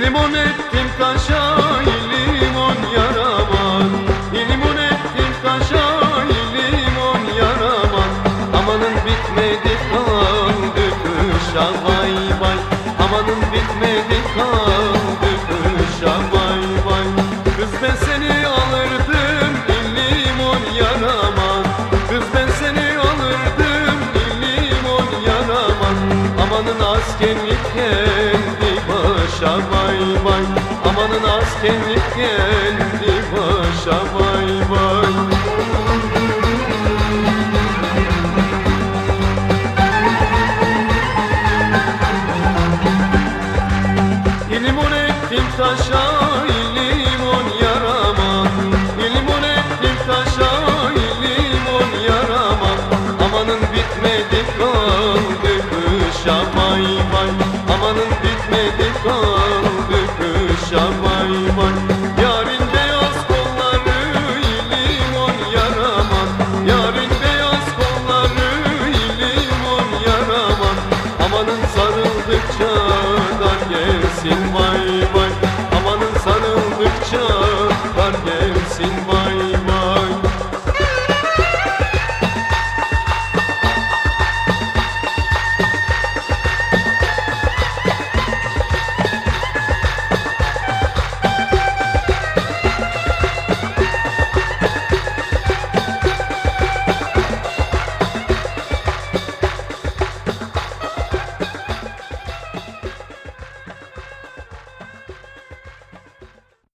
Limon ettim taşa limon yaraman Limon ettim taşa limon yaraman Amanın bitmedi kaldı kışa vay vay Amanın bitmedi kaldı kışa vay vay Kız ben seni alırdım limon yaraman Kız ben seni alırdım limon yaraman Amanın askerlik geldi başa vay vay Amanın askerlik geldi. Başa vay vay Limon ettim taşa limon yarama. Limon ettim taşa limon yarama. Amanın bitmedi kaldı kışa vay vay Amanın bay bay Yarın beyaz kolları limon yaramaz Yarın beyaz kolları limon yaramaz Amanın sarıldıkça dar gelsin bay bay Amanın sarıldıkça dar gelsin bay